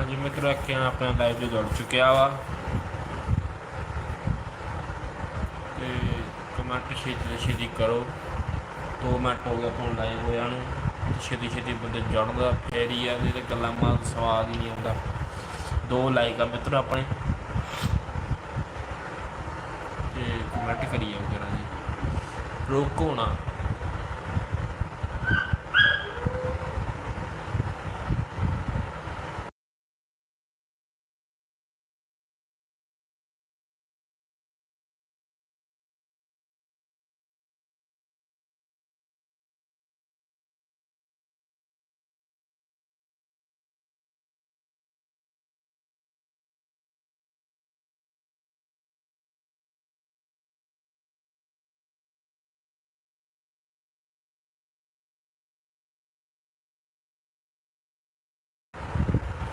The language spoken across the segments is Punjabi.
ਹਾਂਜੀ ਮਿੱਤਰੋ ਆਖਿਆ ਆਪਣਾ ਲਾਈਵ ਜੋ ਜੁੜ ਚੁੱਕਿਆ ਵਾ। ਤੇ ਕਮੈਂਟ ਛੇਤੀ ਛੇਤੀ ਕਰੋ। 2 ਮਿੰਟ ਹੋ ਗਿਆ ਫੋਨ ਲਾਈਵ ਹੋਇਆ ਨੂੰ। ਛੇਤੀ ਛੇਤੀ ਬੰਦੇ ਜੁੜਦਾ ਫੇਰ ਹੀ ਆ, ਨਹੀਂ ਤੇ ਗੱਲਾਂ ਮਾਰ ਸਵਾਦ ਹੀ ਨਹੀਂ ਆਉਂਦਾ। ਦੋ ਲਾਈਕ ਆ ਮਿੱਤਰੋ ਆਪਣੇ। ਤੇ ਕਮੈਂਟ ਕਰੀ ਜਾਓ ਜਰਾ ਜੀ। ਰੋਕੋ ਨਾ।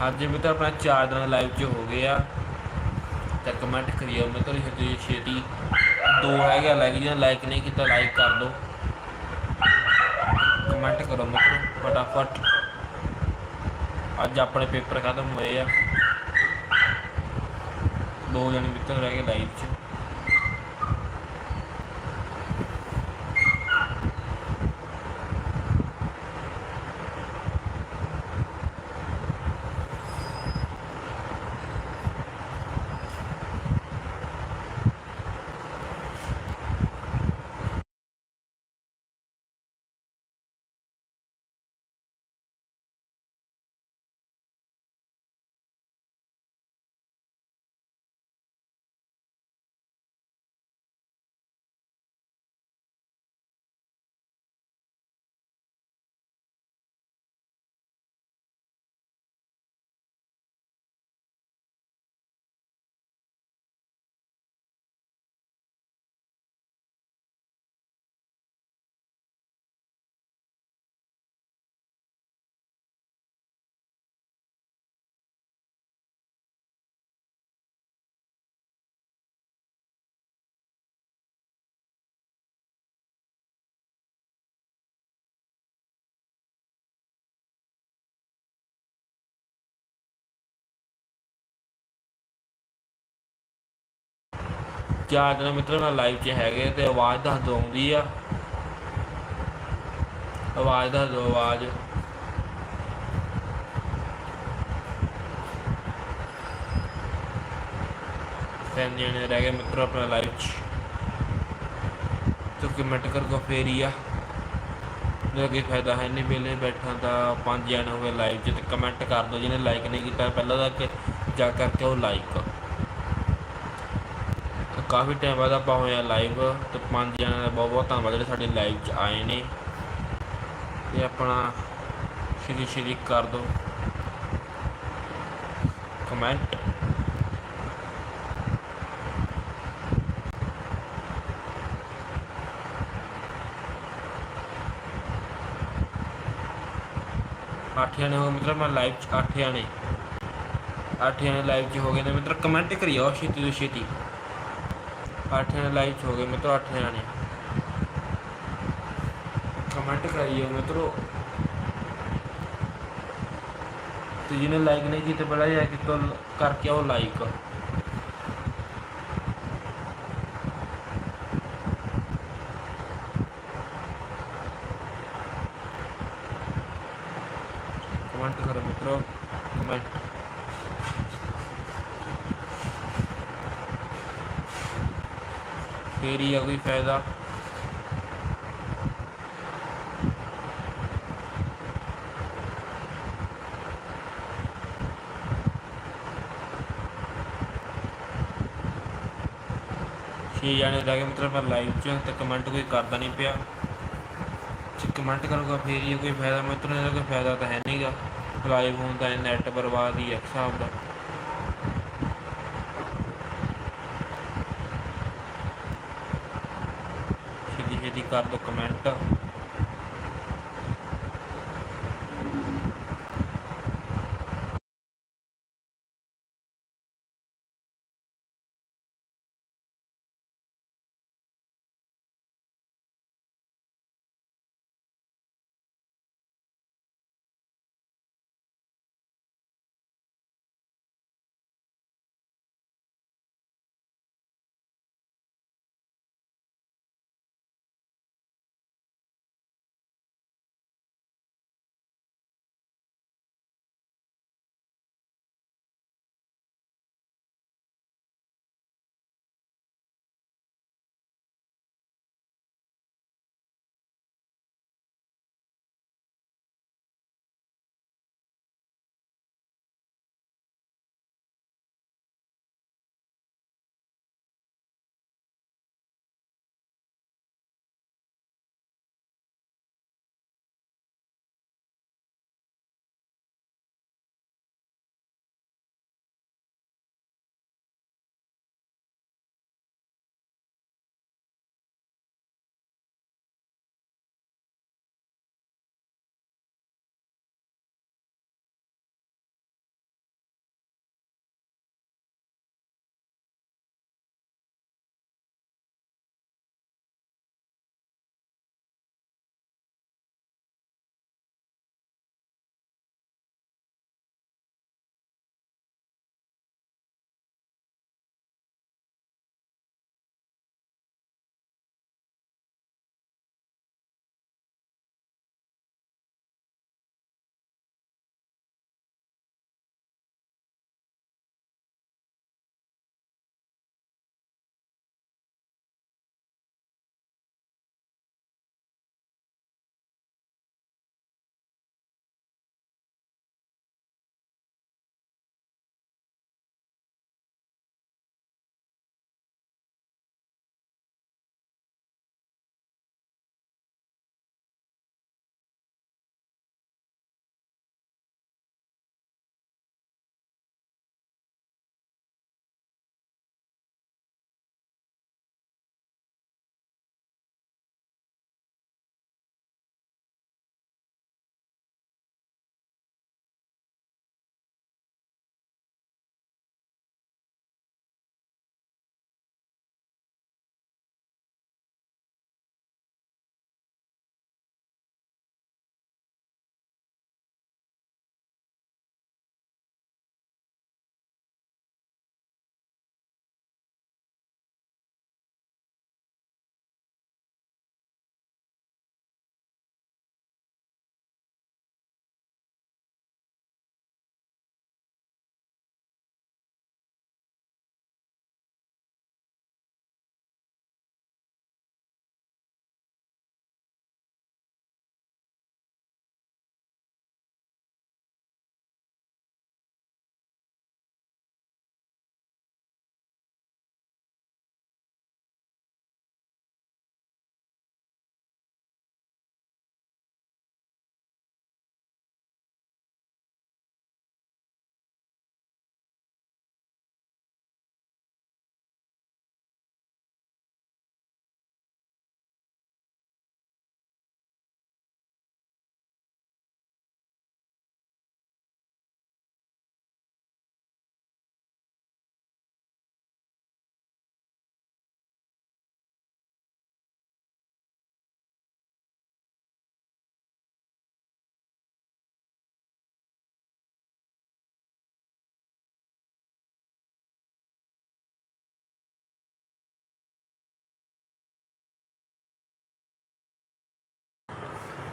ਹਾਂਜੀ ਮਿੱਤਰ, ਆਪਣਾ ਚਾਰ ਦਿਨ ਲਾਈਵ 'ਚ ਹੋ ਗਏ ਆ। ਤੇ ਕਮੈਂਟ ਕਰਿਓ ਮਿੱਤਰ ਛੇਤੀ ਛੇਤੀ ਦੋ ਹੈਗੇ ਲਾਈਕ ਜਿਹਨਾਂ ਲਾਈਕ ਨਹੀਂ ਕੀਤਾ ਲਾਈਕ ਕਰ ਦਿਓ। ਕਮੈਂਟ ਕਰੋ ਮਿੱਤਰ, ਫਟਾਫਟ। ਅੱਜ ਆਪਣੇ ਪੇਪਰ ਖਤਮ ਹੋਏ ਆ। ਦੋ ਜਣੇ ਮਿੱਤਰ ਰਹਿ ਗਏ ਲਾਈਵ 'ਚ। ਚਾਰ ਜਣੇ ਮਿੱਤਰ ਨਾਲ ਲਾਈਵ 'ਚ ਹੈਗੇ ਤੇ ਆਵਾਜ਼ ਦੱਸ ਦੋ ਆਉਂਦੀ ਆ। ਆਵਾਜ਼ ਦੱਸ ਦੋ ਆਵਾਜ਼। ਤਿੰਨ ਜਣੇ ਰਹਿ ਗਏ ਮਿੱਤਰ ਆਪਣਾ ਲਾਈਵ 'ਚ। ਤੋ ਕਮੈਂਟ ਕਰ ਕੋ ਫੇਰ ਹੀ ਆ। ਜੇ ਕੋਈ ਫਾਇਦਾ ਹੈ ਨਹੀਂ ਵੇਲੇ ਬੈਠਣ ਦਾ ਪੰਜ ਜਣੇ ਹੋ ਗਏ ਲਾਈਵ 'ਚ ਤੇ ਕਮੈਂਟ ਕਰ ਦਿਓ ਜਿਹਨੇ ਲਾਈਕ ਨਹੀਂ ਕੀਤਾ, ਪਹਿਲਾਂ ਦਾ ਜਾ ਕਰਕੇ ਉਹ ਲਾਈਕ ਕਾਫੀ ਟਾਈਮ ਬਾਅਦ ਆਪਾਂ ਹੋਇਆ ਲਾਈਵ ਤੇ ਪੰਜ ਜਣਿਆਂ ਦਾ ਬਹੁਤ ਬਹੁਤ ਧੰਨਵਾਦ ਜਿਹੜੇ ਸਾਡੇ ਲਾਈਵ 'ਚ ਆਏ ਨੇ। ਤੇ ਆਪਣਾ ਸ਼੍ਰੀ ਸ਼੍ਰੀ ਕਰ ਦਿਓ ਕਮੈਂਟ ਅੱਠ ਜਣੇ ਹੋ ਮਤਲਬ ਮੈਂ ਲਾਈਵ 'ਚ ਅੱਠ ਜਣੇ। ਅੱਠ ਜਣੇ ਲਾਈਵ 'ਚ ਹੋ ਗਏ ਨੇ। ਮਤਲਬ ਕਮੈਂਟ ਕਰਿਓ ਛੇਤੀ ਤੋਂ ਛੇਤੀ ਅੱਠ ਲਾਈਕ 'ਚ ਹੋ ਗਏ, ਮਿੱਤਰੋ ਅੱਠ ਜਾਣੇ ਕਮੈਂਟ ਕਰਾਈਓ ਮਿੱਤਰੋ। ਤੇ ਜਿਹਨੇ ਲਾਈਕ ਨਹੀਂ ਕੀਤੇ, ਪਹਿਲਾਂ ਜਾ ਕੇ ਤੋਂ ਕਰਕੇ ਆਓ ਲਾਈਕ। ਕਮੈਂਟ ਕਰੋ ਮਿੱਤਰੋ ਕਮੈਂਟ ਫੇਰ ਹੀ ਛੇ ਜਾਣੇ ਰਹਿ ਗਏ, ਮਤਲਬ ਮੈਂ ਲਾਈਵ 'ਚ, ਤੇ ਕਮੈਂਟ ਕੋਈ ਕਰਦਾ ਨਹੀਂ ਪਿਆ। ਜੇ ਕਮੈਂਟ ਕਰੂਗਾ, ਫੇਰ ਹੀ ਕੋਈ ਫਾਇਦਾ। ਮਿੱਤਰੋ ਇਹਦਾ ਕੋਈ ਫਾਇਦਾ ਤਾਂ ਹੈ ਨਹੀਂਗਾ ਲਾਈਵ ਹੋਣ ਦਾ ਨੈਟ ਬਰਬਾਦ ਹੀ ਹੈ ਹਿਸਾਬ ਦਾ। ਛੇਤੀ ਕਰ ਦਿਓ ਕਮੈਂਟ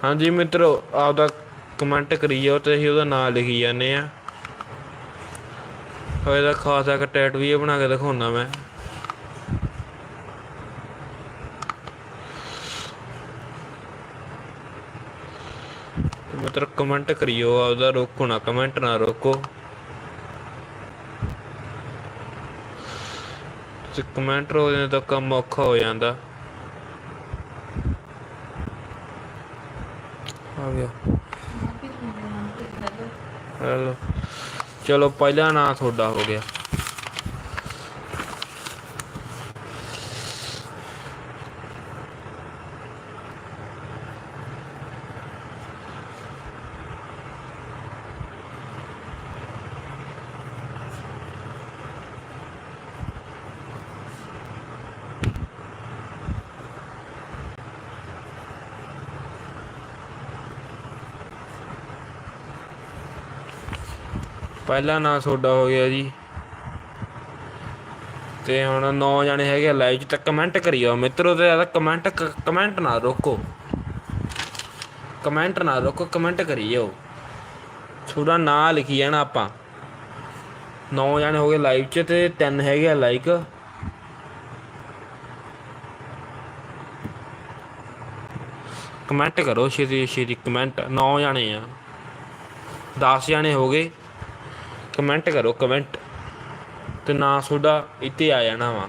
ਹਾਂਜੀ ਮਿੱਤਰੋ, ਆਪਦਾ ਕਮੈਂਟ ਕਰੀ ਜਾਓ ਤੇ ਅਸੀਂ ਉਹਦਾ ਨਾਮ ਲਿਖੀ ਜਾਂਦੇ ਆ ਹੋਏ ਦਾ ਖਾਸਾ ਇੱਕ ਟੈਟੂ ਵੀ ਬਣਾ ਕੇ ਦਿਖਾਉਣਾ ਮੈਂ। ਮਿੱਤਰ ਕਮੈਂਟ ਕਰਿਓ, ਆਪਦਾ ਰੋਕੋ ਨਾ ਕਮੈਂਟ ਨਾ ਰੋਕੋ। ਤੇ ਕਮੈਂਟ ਰੋਕਦੇ ਤਾਂ ਕੰਮ ਔਖਾ ਹੋ ਜਾਂਦਾ। ਆ ਗਿਆ। ਹੈਲੋ ਚਲੋ ਪਹਿਲਾ ਨਾਂ ਤੁਹਾਡਾ ਹੋ ਗਿਆ। ਪਹਿਲਾ ਨਾਂ ਤੁਹਾਡਾ ਹੋ ਗਿਆ ਜੀ। ਤੇ ਹੁਣ ਨੌ ਜਾਣੇ ਹੈਗੇ ਲਾਈਵ 'ਚ, ਤਾਂ ਕਮੈਂਟ ਕਰਿਓ। ਮਿੱਤਰੋ, ਤੇ ਜ਼ਿਆਦਾ ਕਮੈਂਟ ਕਮੈਂਟ ਨਾ ਰੋਕੋ। ਕਮੈਂਟ ਨਾ ਰੋਕੋ ਕਮੈਂਟ ਕਰਿਓ। ਤੁਹਾਡਾ ਨਾਂ ਲਿਖੀ ਜਾਣਾ ਆਪਾਂ। ਨੌ ਜਾਣੇ ਹੋ ਗਏ ਲਾਈਵ 'ਚ ਤੇ ਤਿੰਨ ਹੈਗੇ ਆ ਲਾਈਕ ਕਮੈਂਟ ਕਰੋ, ਛੇਤੀ ਛੇਤੀ ਕਮੈਂਟ ਨੌ ਜਾਣੇ ਆ। 10 ਜਾਣੇ ਹੋ ਗਏ। ਕਮੈਂਟ ਕਰੋ, ਕਮੈਂਟ। ਤੇ ਨਾਂ ਤੁਹਾਡਾ ਇੱਥੇ ਆ ਜਾਣਾ ਵਾ।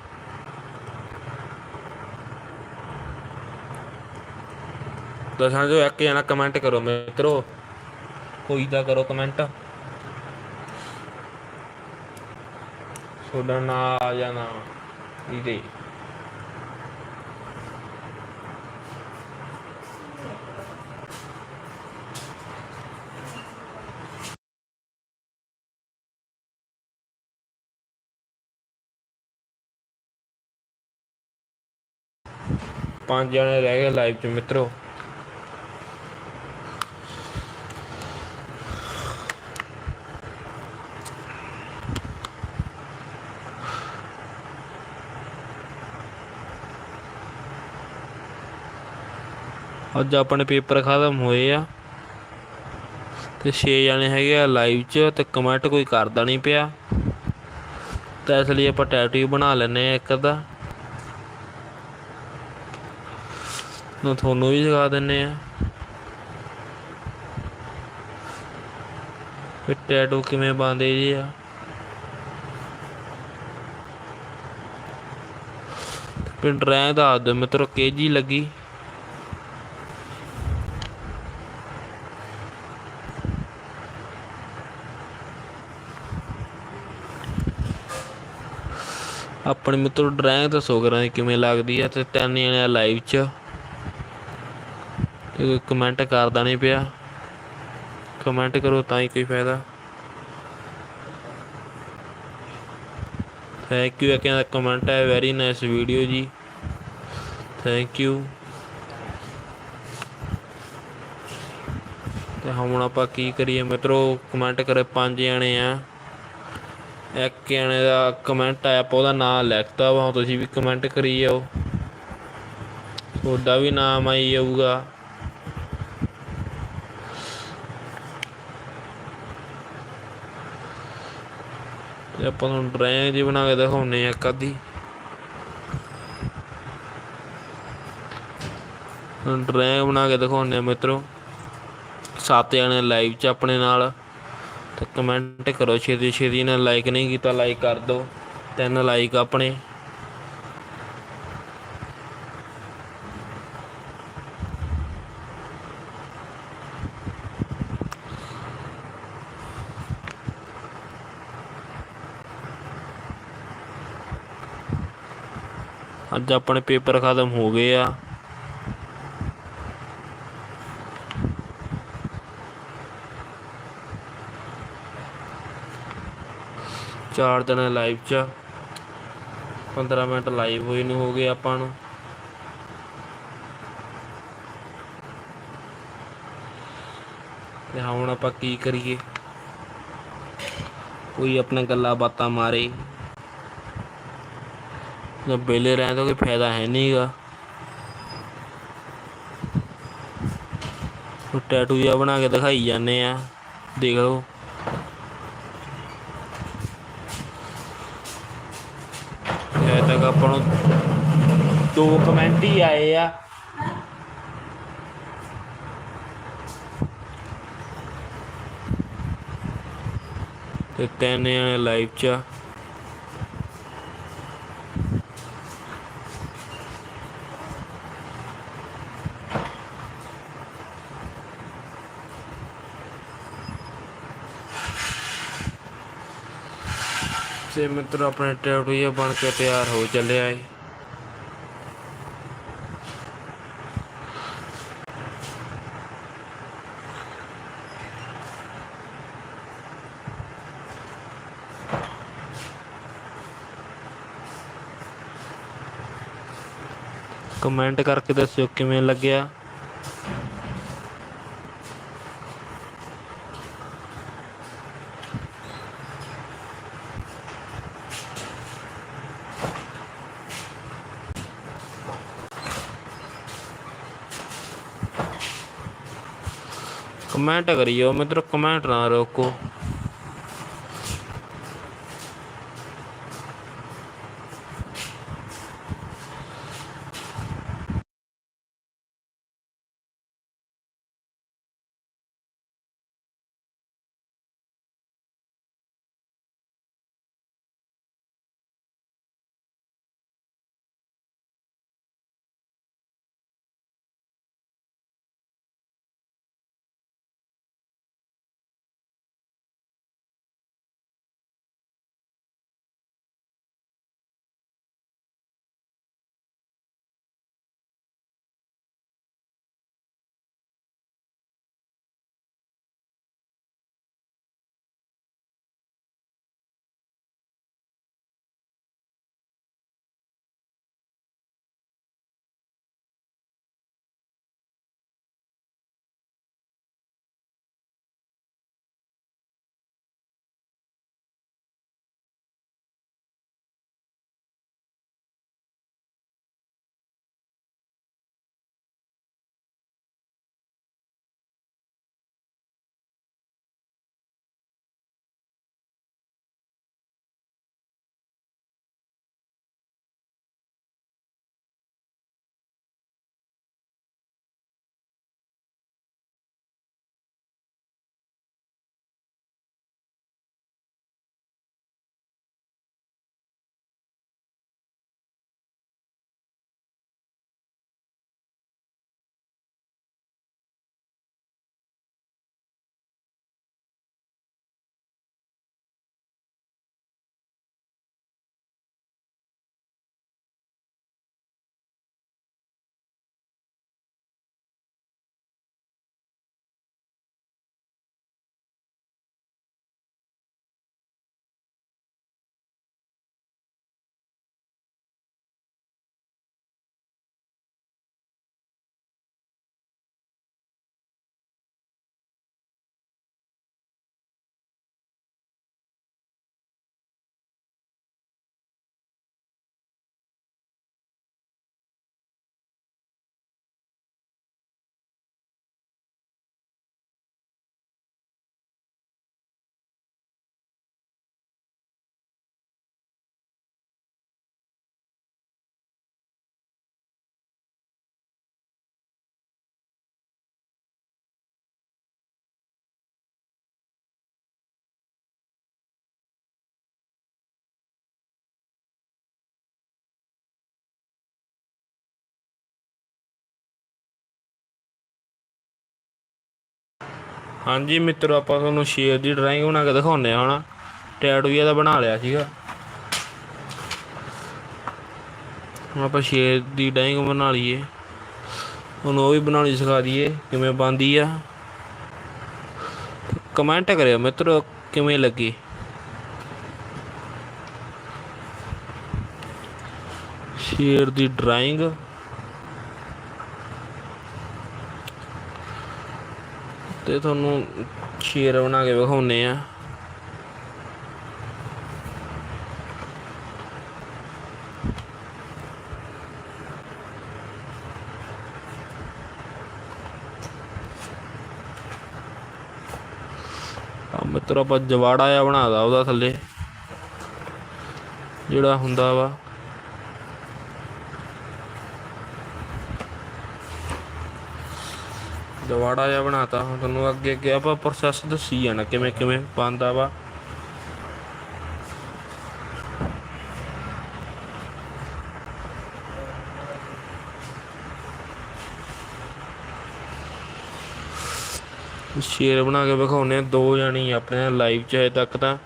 ਦਸਾਂ ਜੋ ਇੱਕ ਜਣਾ ਕਮੈਂਟ ਕਰੋ ਮਿੱਤਰੋ। ਕੋਈ ਤਾਂ ਕਰੋ ਕਮੈਂਟ। ਤੁਹਾਡਾ ਨਾਂ ਆ ਜਾਣਾ। ਇਹਦੇ। ਪੰਜ ਜਣੇ ਰਹਿ ਗਏ ਲਾਈਵ 'ਚ, ਮਿੱਤਰੋ। ਅੱਜ ਆਪਣੇ ਪੇਪਰ ਖਤਮ ਹੋਏ ਆ। ਤੇ 6 ਜਣੇ ਹੈਗੇ ਆ ਲਾਈਵ 'ਚ, ਤੇ ਕਮੈਂਟ ਕੋਈ ਕਰਦਾ ਨਹੀਂ ਪਿਆ। ਤਾਂ ਇਸ ਲਈ ਆਪਾਂ ਟੈਟੂ ਬਣਾ ਲੈਨੇ ਆ ਇੱਕ ਦਾ ਨਾ ਤੁਹਾਨੂੰ ਵੀ ਸਿਖਾ ਦਿੰਨੇ ਆ। ਫਿਰ ਟੈਟੂ ਕਿਵੇਂ ਬਣਦੇ ਜੀ ਆ? ਪਿੰਡ ਰਹਿ ਦੱਸ ਦਿਓ ਮਿੱਤਰੋ, ਕੇਜੀ ਲੱਗੀ। ਆਪਣੇ ਮਿੱਤਰੋ, ਡਰਾਇੰਗ ਦੱਸੋ ਕਰਾਂ ਕਿਵੇਂ ਲੱਗਦੀ ਆ ਤੇ ਤਿੰਨ ਜਣੇ ਲਾਈਵ 'ਚ। ਤੇ ਕੋਈ ਕਮੈਂਟ ਕਰਦਾ ਨਹੀਂ ਪਿਆ। ਕਮੈਂਟ ਕਰੋ ਤਾਂ ਹੀ ਕੋਈ ਫਾਇਦਾ। ਥੈਂਕ ਯੂ ਅਕਿਆਂ ਦਾ ਕਮੈਂਟ ਹੈ ਵੈਰੀ ਨਾਈਸ ਵੀਡੀਓ ਜੀ। ਥੈਂਕ ਯੂ ਤੇ ਹੁਣ ਆਪਾਂ ਕੀ ਕਰੀਏ ਮਿੱਤਰੋ ਕਮੈਂਟ ਕਰੇ ਪੰਜ ਜਣੇ ਆ। ਇੱਕ ਜਣੇ ਦਾ ਕਮੈਂਟ ਆਇਆ ਆਪਾਂ ਉਹਦਾ ਨਾਮ ਲਿਖਤਾ ਵਾ ਤੁਸੀਂ ਵੀ ਕਮੈਂਟ ਕਰੀ ਜਾਓ। ਤੁਹਾਡਾ ਵੀ ਨਾਮ ਆਈ ਜਾਊਗਾ। ਤੇ ਆਪਾਂ ਤੁਹਾਨੂੰ ਡਰਾਇੰਗ ਜੀ ਬਣਾ ਕੇ ਦਿਖਾਉਨੇ ਆ ਇੱਕ ਅੱਧੀ। ਡਰਾਇੰਗ ਬਣਾ ਕੇ ਦਿਖਾਉਨੇ ਆ ਮਿੱਤਰੋ। ਸੱਤ ਜਣੇ ਲਾਈਵ 'ਚ ਆਪਣੇ ਨਾਲ। ਤੇ ਕਮੈਂਟ ਕਰੋ ਛੇਤੀ ਛੇਤੀ ਨਾਲ ਲਾਈਕ ਨਹੀਂ ਕੀਤਾ ਲਾਈਕ ਕਰ ਦਿਓ। ਤਿੰਨ ਲਾਈਕ ਆਪਣੇ। ਅੱਜ ਆਪਣੇ ਪੇਪਰ ਖਤਮ ਹੋ ਗਏ ਆ। ਚਾਰ ਦਿਨ ਲਾਈਵ ਚ। 15 ਮਿੰਟ ਲਾਈਵ ਹੋਏ ਨੂੰ ਹੋ ਗਏ ਆਪਾਂ ਨੂੰ। ਤੇ ਹੁਣ ਆਪਾਂ ਕੀ ਕਰੀਏ? ਕੋਈ ਆਪਣਾ ਗੱਲਾਂ ਬਾਤਾਂ ਮਾਰੇ। ਜਦ ਬੇਲੇ ਰਹਿਣ ਦਾ ਕੋਈ ਫਾਇਦਾ ਹੈ ਨਹੀਂਗਾ ਉਹ ਟੈਟੂ ਜਿਹਾ ਬਣਾ ਕੇ ਦਿਖਾਈ ਜਾਂਦੇ ਆ, ਦੇਖ ਲਓ। ਇਹ ਤੱਕ ਆਪਾਂ ਨੂੰ ਦੋ ਕਮੈਂਟ ਹੀ ਆਏ ਆ। ਤੇ ਤਿੰਨ ਜਣੇ ਲਾਈਵ ਚ ਤੇ ਮਿੱਤਰ ਆਪਣੇ ਟੈਟੂ ਜਿਹਾ ਬਣ ਕੇ ਤਿਆਰ ਹੋ ਚੱਲਿਆ ਏ ਕਮੈਂਟ ਕਰਕੇ ਦੱਸਿਓ ਕਿਵੇਂ ਲੱਗਿਆ ਕਮੈਂਟ ਕਰਿਓ ਮਿੱਤਰ ਕਮੈਂਟ ਨਾ ਰੋਕੋ। ਹਾਂਜੀ ਮਿੱਤਰੋ, ਆਪਾਂ ਤੁਹਾਨੂੰ ਸ਼ੇਰ ਦੀ ਡਰਾਇੰਗ ਬਣਾ ਕੇ ਦਿਖਾਉਂਦੇ ਆ ਹੁਣ ਟੈਟੂ ਜਿਹਾ ਤਾਂ ਬਣਾ ਲਿਆ ਸੀਗਾ। ਹੁਣ ਆਪਾਂ ਸ਼ੇਰ ਦੀ ਡਰਾਇੰਗ ਬਣਾ ਲਈਏ। ਹੁਣ ਉਹ ਵੀ ਬਣਾਉਣੀ ਸਿਖਾ ਦਈਏ ਕਿਵੇਂ ਬਣਦੀ ਆ। ਕਮੈਂਟ ਕਰਿਓ ਮਿੱਤਰੋ, ਕਿਵੇਂ ਲੱਗੀ? ਸ਼ੇਰ ਦੀ ਡਰਾਇੰਗ ਤੇ ਤੁਹਾਨੂੰ ਸ਼ੇਰ ਬਣਾ ਕੇ ਵਿਖਾਉਨੇ ਆ। ਮਿੱਤਰ, ਆਪਾਂ ਜਵਾੜਾ ਆ ਬਣਾਦਾ ਉਹਦਾ ਥੱਲੇ। ਜਿਹੜਾ ਹੁੰਦਾ ਵਾ। ਜਵਾੜਾ ਜਿਹਾ ਬਣਾਤਾ। ਹੁਣ ਤੁਹਾਨੂੰ ਅੱਗੇ ਅੱਗੇ ਆਪਾਂ ਪ੍ਰੋਸੈਸ ਦੱਸੀ ਜਾਣਾ ਕਿਵੇਂ ਕਿਵੇਂ ਪਾਉਂਦਾ ਵਾ। ਸ਼ੇਰ ਬਣਾ ਕੇ ਵਿਖਾਉਨੇ ਆ, ਦੋ ਜਾਣੀ ਆਪਣੇ ਲਾਈਵ ਚ ਹਜੇ ਤੱਕ ਤਾਂ।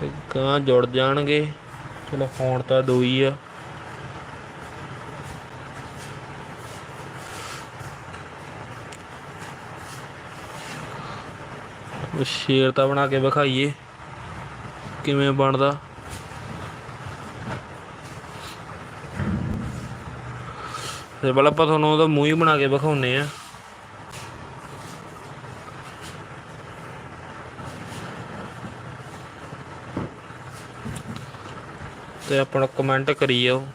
ਤੇ ਗਾਂ ਜੁੜ ਜਾਣਗੇ। ਚਲੋ ਫੋਨ ਤਾਂ ਦੋ ਹੀ ਆ। ਸ਼ੇਰ ਤਾਂ ਬਣਾ ਕੇ ਵਿਖਾਈਏ। ਕਿਵੇਂ ਬਣਦਾ? ਤੇ ਪਹਿਲਾਂ ਆਪਾਂ ਤੁਹਾਨੂੰ ਉਹਦਾ ਮੂੰਹ ਹੀ ਬਣਾ ਕੇ ਵਿਖਾਉਨੇ ਆ ਤੇ ਆਪਣਾ ਕਮੈਂਟ ਕਰੀ ਜਾਓ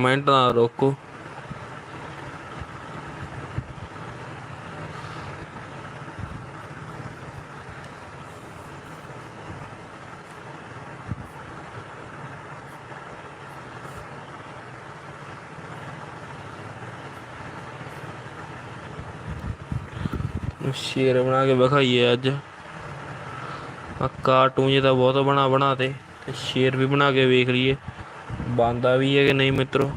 ਕਮੈਂਟ ਨਾ ਰੋਕੋ। ਸ਼ੇਰ ਬਣਾ ਕੇ ਵਿਖਾਈਏ ਅੱਜ। ਆ ਕਾਰਟੂਨ ਜਿਹਦਾ ਬਹੁਤ ਬਣਾ ਬਣਾ ਤੇ ਤੇ ਸ਼ੇਰ ਵੀ ਬਣਾ ਕੇ ਵੇਖ ਲਈਏ। ਬੰਦਾ ਵੀ ਹੈ ਕਿ ਨਹੀਂ ਮਿੱਤਰੋ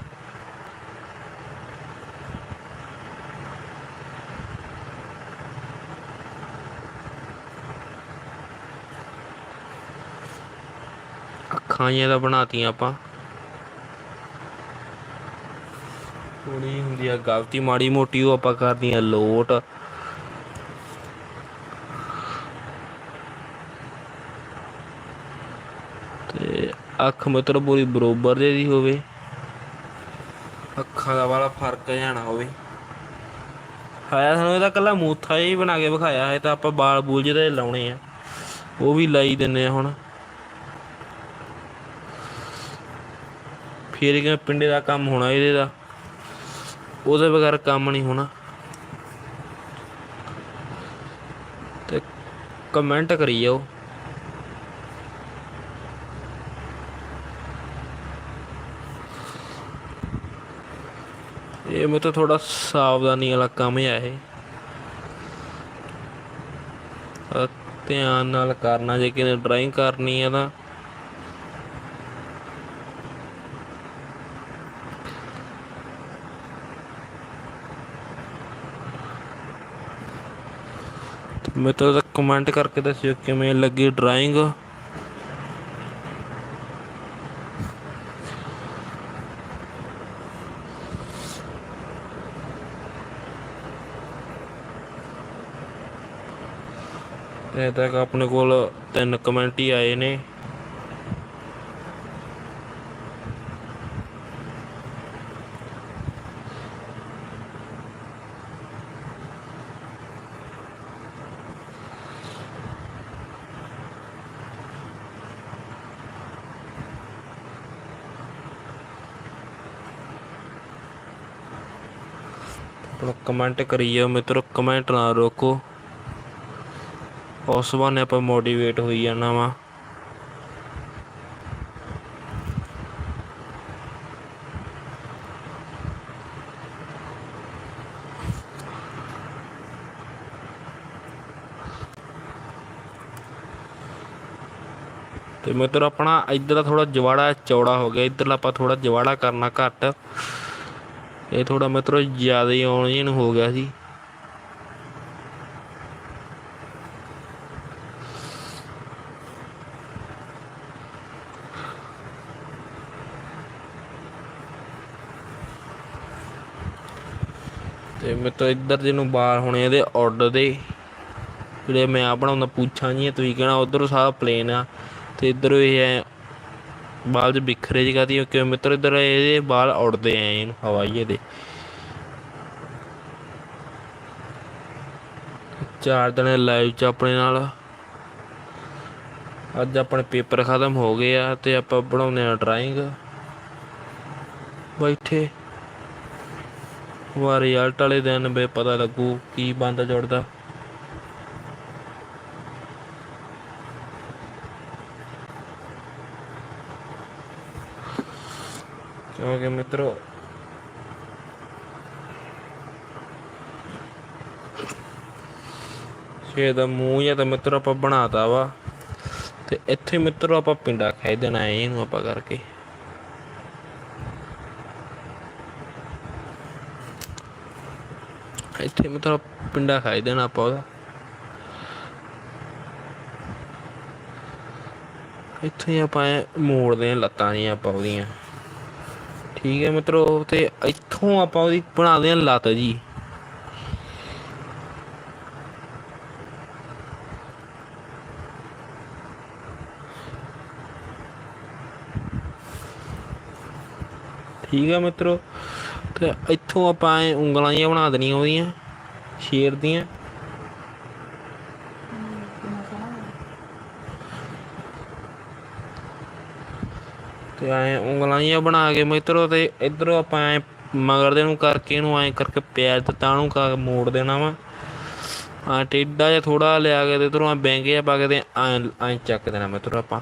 ਅੱਖਾਂ ਜਿਹੀਆਂ ਤਾਂ ਬਣਾਤੀਆਂ ਆਪਾਂ ਥੋੜੀ ਹੁੰਦੀ ਆ ਗਲਤੀ ਮਾੜੀ ਮੋਟੀ ਉਹ ਆਪਾਂ ਕਰਦੀਆਂ ਲੋਟ ਤੇ ਅੱਖ ਮਤਲਬ ਪੂਰੀ ਬਰੋਬਰ ਦੇ ਦੀ ਹੋਵੇ। ਅੱਖਾਂ ਦਾ ਵਾਲਾ ਫ਼ਰਕ ਜਾਣਾ ਹੋਵੇ। ਹਾਇਆ ਸਾਨੂੰ ਇਹਦਾ ਕੱਲਾ ਮੂਥਾ ਜਿਹਾ ਹੀ ਬਣਾ ਕੇ ਵਿਖਾਇਆ ਹੈ ਤਾਂ ਆਪਾਂ ਬਾਲ ਬੂਲ ਜਿਹਦੇ ਲਾਉਣੇ ਆ। ਉਹ ਵੀ ਲਾਈ ਦਿੰਨੇ ਆ ਹੁਣ। ਫਿਰ ਕਿ ਪਿੰਡੇ ਦਾ ਕੰਮ ਹੋਣਾ ਇਹਦੇ ਦਾ। ਉਹਦੇ ਬਗੈਰ ਕੰਮ ਨਹੀਂ ਹੋਣਾ। ਤੇ ਕਮੈਂਟ ਕਰੀ ਜਾਓ। ਇਹ ਮੇ ਤਾਂ ਥੋੜਾ ਸਾਵਧਾਨੀ ਵਾਲਾ ਕੰਮ ਹੈ ਇਹ। ਧਿਆਨ ਨਾਲ ਕਰਨਾ, ਜੇ ਕਿਨੇ ਡਰਾਇੰਗ ਕਰਨੀ ਹੈ ਤਾਂ। ਮੈਂ ਤਾਂ ਕਮੈਂਟ ਕਰਕੇ ਦੱਸਿਓ ਕਿਵੇਂ ਲੱਗੀ ਡਰਾਇੰਗ ਇਹ ਤੱਕ ਆਪਣੇ ਕੋਲ ਤਿੰਨ ਕਮੈਂਟ ਹੀ ਆਏ ਨੇ। ਆਪਣਾ ਕਮੈਂਟ ਕਰੀ ਜਾਓ ਮਿੱਤਰੋ, ਕਮੈਂਟ ਨਾ ਰੋਕੋ। ਉਸ ਬਹਾਨੇ ਆਪਾਂ ਮੋਟੀਵੇਟ ਹੋਈ ਜਾਣਾ ਵਾ। ਤੇ ਮਿੱਤਰ ਆਪਣਾ ਇੱਧਰ ਦਾ ਥੋੜਾ ਜਵਾੜਾ ਚੌੜਾ ਹੋ ਗਿਆ। ਇੱਧਰਲਾ ਆਪਾਂ ਥੋੜਾ ਜਵਾੜਾ ਕਰਨਾ ਘੱਟ। ਇਹ ਥੋੜਾ ਮਿੱਤਰੋ ਜ਼ਿਆਦਾ ਹੀ ਆਉਣ ਜਿਹਨੂੰ ਹੋ ਗਿਆ ਸੀ। ਮਿੱਤਰ ਇੱਧਰ ਜਿਹਨੂੰ ਬਾਹਰ ਹੋਣੇ ਇਹਦੇ ਆਰਡਰ ਦੇ। ਜਿਹੜੇ ਮੈਂ ਆ ਬਣਾਉਂਦਾ, ਪੁੱਛਾਂ ਜੀ ਤੁਸੀਂ ਕਹਿਣਾ ਉਧਰੋਂ ਸਾਰਾ ਪਲੇਨ ਆ। ਤੇ ਇੱਧਰੋਂ ਇਹ ਹੈ ਬਾਲ ਜ ਬਿਖਰੇ ਜਿਹਾ ਦੀ ਕਿਉਂ ਮਿੱਤਰ ਇੱਧਰ ਇਹਦੇ ਬਾਲ ਉੱਡਦੇ ਆਏ ਇਹਨੂੰ, ਹਵਾਈਏ ਦੇ। ਚਾਰ ਦਿਨ ਲਾਈਵ ਚ ਆਪਣੇ ਨਾਲ। ਅੱਜ ਆਪਣੇ ਪੇਪਰ ਖਤਮ ਹੋ ਗਏ ਆ ਤੇ ਆਪਾਂ ਬਣਾਉਨੇ ਆ ਡਰਾਇੰਗ ਬੈਠੇ। ਵਾ ਰਿਜ਼ਲਟ ਵਾਲੇ ਦਿਨ ਬੇ ਪਤਾ ਲੱਗੂ ਕੀ ਬੰਦਾ ਜੁੜਦਾ। ਕਿਉਂਕਿ ਮਿੱਤਰੋ ਛੇ ਦਾ ਮੂੰਹ ਜਾਂ ਤਾਂ ਮਿੱਤਰੋ ਆਪਾਂ ਬਣਾਤਾ ਵਾ, ਤੇ ਇੱਥੇ ਮਿੱਤਰੋ ਆਪਾਂ ਪਿੰਡਾ ਖਾਈ ਦੇਣਾ, ਇਹਨੂੰ ਆਪਾਂ ਕਰਕੇ। ਇੱਥੇ ਮਤਲਬ ਪਿੰਡਾ ਖਾਈ ਦੇਣਾ ਆਪਾਂ ਉਹਦਾ। ਇੱਥੇ ਆਪਾਂ ਮੋੜਦੇ ਆ ਲੱਤਾਂ ਜੀਆਂ ਆਪਾਂ ਉਹਦੀਆਂ। ਠੀਕ ਹੈ ਮਿੱਤਰੋ, ਤੇ ਇੱਥੋਂ ਆਪਾਂ ਉਹਦੀ ਬਣਾਦੇ ਆ ਲੱਤ ਜੀ। ਠੀਕ ਹੈ ਮਿੱਤਰੋ ਤੇ ਇੱਥੋਂ ਆਪਾਂ ਐਂ ਉਂਗਲਾਂ ਜਿਹੀਆਂ ਬਣਾ ਦੇਣੀਆਂ ਉਹਦੀਆਂ, ਸ਼ੇਰ ਦੀਆਂ। ਤੇ ਐ ਉਂਗਲਾਂ ਜਿਹੀਆਂ ਬਣਾ ਕੇ ਮਿੱਤਰੋ ਤੇ ਇਧਰੋਂ ਆਪਾਂ ਐ ਮਗਰ ਦੇ ਨੂੰ ਕਰਕੇ ਇਹਨੂੰ ਐ ਕਰਕੇ ਪਿਆਰ ਤੇ ਤਾਂ ਨੂੰ ਕਾ ਮੋੜ ਦੇਣਾ ਵਾ। ਆ ਟੇਡਾ ਜਿਹਾ ਥੋੜਾ ਲਿਆ ਕੇ ਤੇ ਇਧਰੋਂ ਐ ਬੈਂਗੇ ਜਿਹਾ ਪਾ ਕੇ ਤੇ ਐ ਐ ਚੱਕ ਦੇਣਾ ਮਿੱਤਰੋ ਆਪਾਂ।